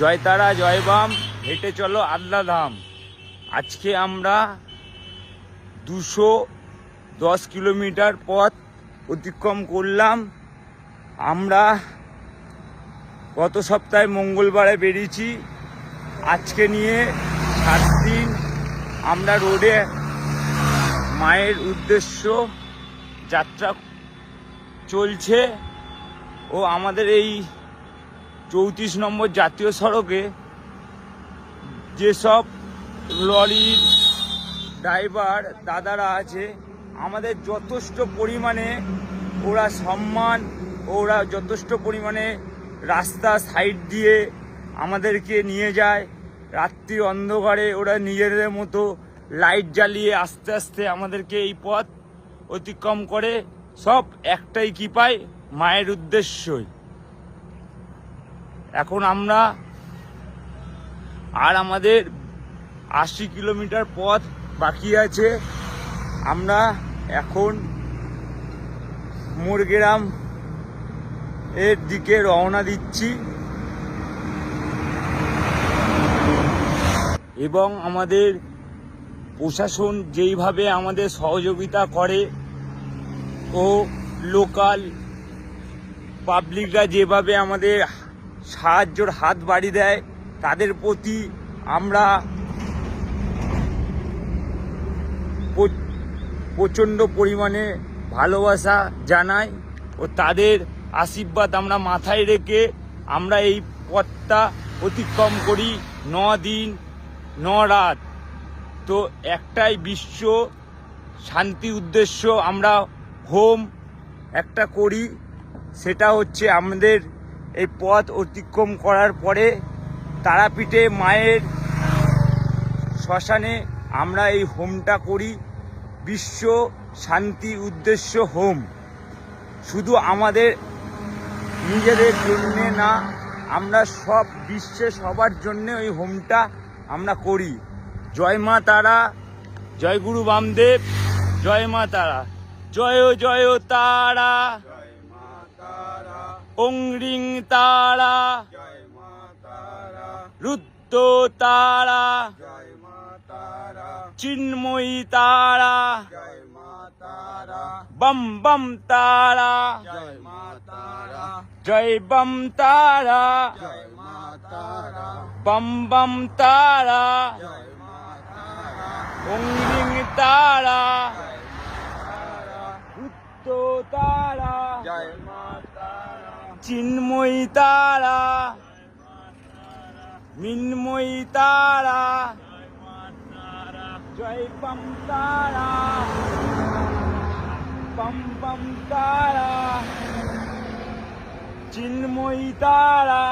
জয় তারা, জয় বাম, হেঁটে চলো আল্লা ধাম আজকে আমরা দুশো দশ কিলোমিটার পথ অতিক্রম করলাম। আমরা গত সপ্তাহে মঙ্গলবারে বেরিয়েছি। আজকে নিয়ে সাত দিন আমরা রোডে মায়ের উদ্দেশ্য যাত্রা চলছে। ও আমাদের এই চৌত্রিশ নম্বর জাতীয় সড়কে যেসব লরির ড্রাইভার দাদারা আছে, আমাদের যথেষ্ট পরিমাণে ওরা সম্মান, ওরা যথেষ্ট পরিমাণে রাস্তা সাইড দিয়ে আমাদেরকে নিয়ে যায়। রাত্রি অন্ধকারে ওরা নিজেদের মতো লাইট জ্বালিয়ে আস্তে আস্তে আমাদেরকে এই পথ অতিক্রম করে। সব একটাই কি পায়? মায়ের উদ্দেশ্যই। এখন আমরা আর আমাদের আশি কিলোমিটার পথ বাকি আছে। আমরা এখন মোরগ্রাম এর দিকে রওনা দিচ্ছি। এবং আমাদের প্রশাসন যেইভাবে আমাদের সহযোগিতা করে ও লোকাল পাবলিকরা যেভাবে আমাদের সাহায্যর হাত বাড়ি দেয়। তাদের প্রতি আমরা প্র- প্রচণ্ড পরিমাণে ভালোবাসা জানাই ও তাদের আশীর্বাদ আমরা মাথায় রেখে আমরা এই পথটা অতিক্রম করি ন দিন ন রাত তো একটাই বিশ্ব শান্তি উদ্দেশ্য আমরা হোম একটা করি, সেটা হচ্ছে আমাদের এই পথ অতিক্রম করার পরে তারাপীঠে মায়ের শ্মশানে আমরা এই হোমটা করি। বিশ্ব শান্তি উদ্দেশ্য হোম। শুধু আমাদের নিজেদের জন্যে না, আমরা সব বিশ্বে সবার জন্য ওই হোমটা আমরা করি। জয় মা তারা, জয় গুরু বামদেব, জয় মা তারা। জয় জয় তারা। ওং রিং তারা। রুদ্র তারা। চিন্ময়ী তারা। বম বম তারা। জয় বম তারা। বম বম তারা। ওং রিং তারা। রুদ্র তারা। চিন্ময়ী তারা মিন্ময়ী তারা জয় পম তারা পম পম তারা চিন্ময়ী তারা।